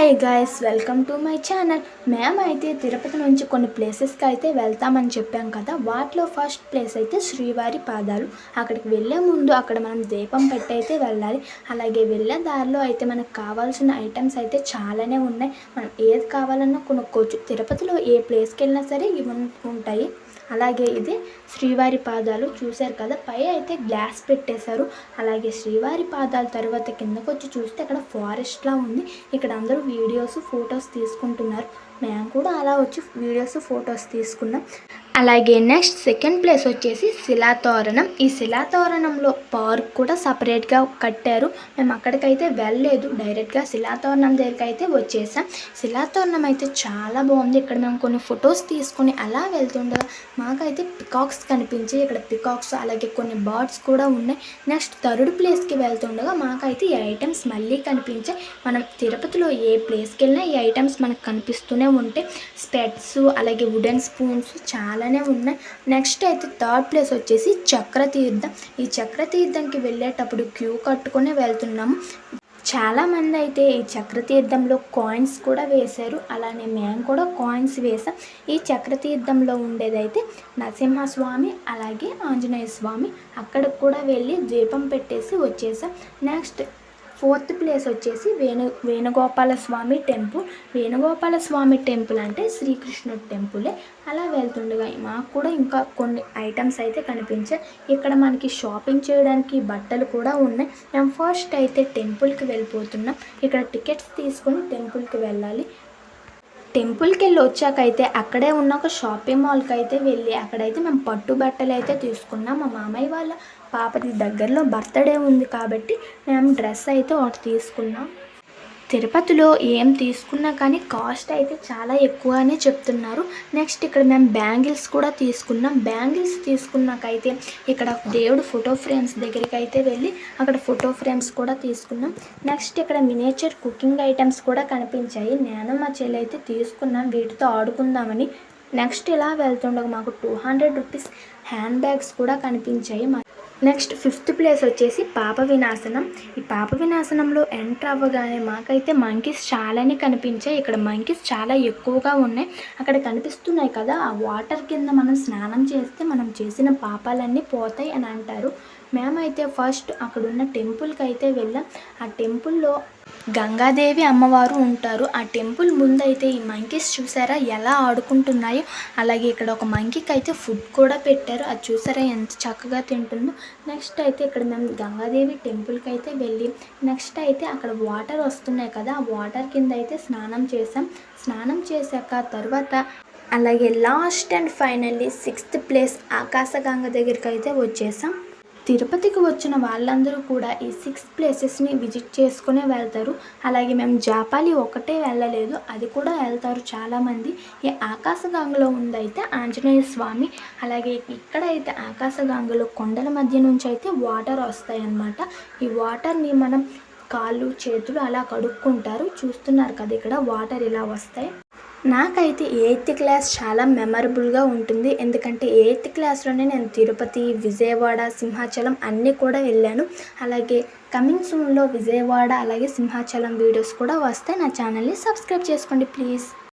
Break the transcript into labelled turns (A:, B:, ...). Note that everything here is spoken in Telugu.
A: Hi guys welcome to my channel మేమైతే తిరుపతి నుంచి కొన్ని ప్లేసెస్కి అయితే వెళ్తామని చెప్పాం కదా. వాటిలో ఫస్ట్ ప్లేస్ అయితే శ్రీవారి పాదాలు. అక్కడికి వెళ్ళే ముందు అక్కడ మనం దీపం పెట్టి అయితే వెళ్ళాలి. అలాగే వెళ్ళే దారిలో అయితే మనకు కావాల్సిన ఐటమ్స్ అయితే చాలానే ఉన్నాయి. మనం ఏది కావాలన్నా కొనుక్కోవచ్చు. తిరుపతిలో ఏ ప్లేస్కి వెళ్ళినా సరే ఇవి ఉంటాయి. అలాగే ఇది శ్రీవారి పాదాలు చూశారు కదా పై అయితే గ్లాస్ పెట్టేశారు. అలాగే శ్రీవారి పాదాల తర్వాత కిందకు వచ్చి చూస్తే అక్కడ ఫారెస్ట్లా ఉంది. ఇక్కడ అందరూ వీడియోస్ ఫొటోస్ తీసుకుంటున్నారు. మేము కూడా అలా వచ్చి వీడియోస్ ఫొటోస్ తీసుకున్నాం. అలాగే నెక్స్ట్ సెకండ్ ప్లేస్ వచ్చేసి శిలాతోరణం ఈ శిలాతోరణంలో పార్క్ కూడా సపరేట్గా కట్టారు. మేము అక్కడికైతే వెళ్ళలేదు. డైరెక్ట్గా శిలాతోరణం దగ్గరికి అయితే వచ్చేసాం. శిలాతోరణం అయితే చాలా బాగుంది. ఇక్కడ మేము కొన్ని ఫొటోస్ తీసుకుని అలా వెళ్తుండగా మాకైతే పికాక్స్ కనిపించి ఇక్కడ పికాక్స్ అలాగే కొన్ని బర్డ్స్ కూడా ఉన్నాయి. నెక్స్ట్ థర్డ్ ప్లేస్కి వెళ్తుండగా మాకైతే ఈ ఐటమ్స్ మళ్ళీ కనిపించాయి. మనం తిరుపతిలో ఏ ప్లేస్కి వెళ్ళినా ఈ ఐటమ్స్ మనకు కనిపిస్తూనే ఉంటాయి. స్పెట్స్ అలాగే వుడెన్ స్పూన్స్ చాలా చాలానే ఉన్నాయి. నెక్స్ట్ అయితే థర్డ్ ప్లేస్ వచ్చేసి చక్రతీర్థం. ఈ చక్రతీర్థంకి వెళ్ళేటప్పుడు క్యూ కట్టుకొని వెళ్తున్నాము. చాలా మంది అయితే ఈ చక్రతీర్థంలో కాయిన్స్ కూడా వేశారు. అలానే మేము కూడా కాయిన్స్ వేసాం. ఈ చక్రతీర్థంలో ఉండేదైతే నరసింహస్వామి అలాగే ఆంజనేయ స్వామి అక్కడికి కూడా వెళ్ళి దీపం పెట్టేసి వచ్చేసాం. నెక్స్ట్ ఫోర్త్ ప్లేస్ వచ్చేసి వేణు వేణుగోపాల స్వామి టెంపుల్. వేణుగోపాల స్వామి టెంపుల్ అంటే శ్రీకృష్ణుడి టెంపులే. అలా వెళ్తుండగా మాకు కూడా ఇంకా కొన్ని ఐటమ్స్ అయితే కనిపించాయి ఇక్కడ మనకి షాపింగ్ చేయడానికి బట్టలు కూడా ఉన్నాయి. మేము ఫస్ట్ అయితే టెంపుల్కి వెళ్ళిపోతున్నాం. ఇక్కడ టికెట్స్ తీసుకొని టెంపుల్కి వెళ్ళాలి. టెంపుల్కి వెళ్ళి వచ్చాకైతే అక్కడే ఉన్న ఒక షాపింగ్ మాల్కి అయితే వెళ్ళి అక్కడైతే మేము పట్టు బట్టలు అయితే తీసుకున్నాం. మా మామయ్య వాళ్ళ పాపది దగ్గరలో బర్త్డే ఉంది కాబట్టి మేము డ్రెస్ అయితే ఒకటి తీసుకున్నాం. తిరుపతిలో ఏం తీసుకున్నా కానీ కాస్ట్ అయితే చాలా ఎక్కువనే చెప్తున్నారు. నెక్స్ట్ ఇక్కడ మేము బ్యాంగిల్స్ కూడా తీసుకున్నాం. బ్యాంగిల్స్ తీసుకున్నాకైతే ఇక్కడ దేవుడు ఫోటో ఫ్రేమ్స్ దగ్గరికి అయితే వెళ్ళి అక్కడ ఫోటో ఫ్రేమ్స్ కూడా తీసుకున్నాం. నెక్స్ట్ ఇక్కడ మినేచర్ కుకింగ్ ఐటమ్స్ కూడా కనిపించాయి. నేను మా చెల్లి అయితే తీసుకున్నాం. వీటితో ఆడుకుందామని. నెక్స్ట్ ఇలా వెళ్తుండగా మాకు two hundred rupees hand bags కూడా కనిపించాయి. మా నెక్స్ట్ ఫిఫ్త్ ప్లేస్ వచ్చేసి పాప వినాశనం. ఈ పాప వినాశనంలో ఎంటర్ అవ్వగానే మాకైతే మంకీస్ చాలానే కనిపించాయి. ఇక్కడ మంకీస్ చాలా ఎక్కువగా ఉన్నాయి. అక్కడ కనిపిస్తున్నాయి కదా ఆ వాటర్ కింద మనం స్నానం చేస్తే మనం చేసిన పాపాలన్నీ పోతాయి అని అంటారు. మేమైతే ఫస్ట్ అక్కడున్న టెంపుల్కి అయితే వెళ్ళాం. ఆ టెంపుల్లో గంగాదేవి అమ్మవారు ఉంటారు. ఆ టెంపుల్ ముందైతే ఈ మంకీస్ చూసారా? ఎలా ఆడుకుంటున్నాయో. అలాగే ఇక్కడ ఒక మంకీకి అయితే ఫుడ్ కూడా పెట్టారు. అది చూసారా? ఎంత చక్కగా తింటుందో. నెక్స్ట్ అయితే ఇక్కడ మేము గంగాదేవి టెంపుల్కి అయితే వెళ్ళి నెక్స్ట్ అయితే అక్కడ వాటర్ వస్తున్నాయి కదా. ఆ వాటర్ కింద అయితే స్నానం చేసాం స్నానం చేశాక తర్వాత అలాగే last and finally sixth place Akasaganga దగ్గరికి అయితే వచ్చేసాం. తిరుపతికి వచ్చిన వాళ్ళందరూ కూడా ఈ సిక్స్ ప్లేసెస్ని విజిట్ చేసుకునే వెళ్తారు. అలాగే మేము జాపాలి ఒకటే వెళ్ళలేదు అది కూడా వెళ్తారు చాలామంది. ఈ ఆకాశగంగలో ఉందైతే ఆంజనేయ స్వామి అలాగే ఇక్కడైతే ఆకాశగంగలో కొండల మధ్య నుంచి అయితే వాటర్ వస్తాయి అన్నమాట ఈ వాటర్ని మనం కాళ్ళు చేతులు అలా కడుక్కుంటారు. చూస్తున్నారు కదా ఇక్కడ వాటర్ ఇలా వస్తాయి. నాకైతే ఎయిత్ క్లాస్ చాలా మెమరబుల్గా ఉంటుంది. ఎందుకంటే ఎయిత్ క్లాస్లోనే నేను తిరుపతి విజయవాడ సింహాచలం అన్నీ కూడా వెళ్ళాను. అలాగే కమింగ్ సూన్లో విజయవాడ అలాగే సింహాచలం వీడియోస్ కూడా వస్తే నా ఛానల్ని సబ్స్క్రైబ్ చేసుకోండి ప్లీజ్.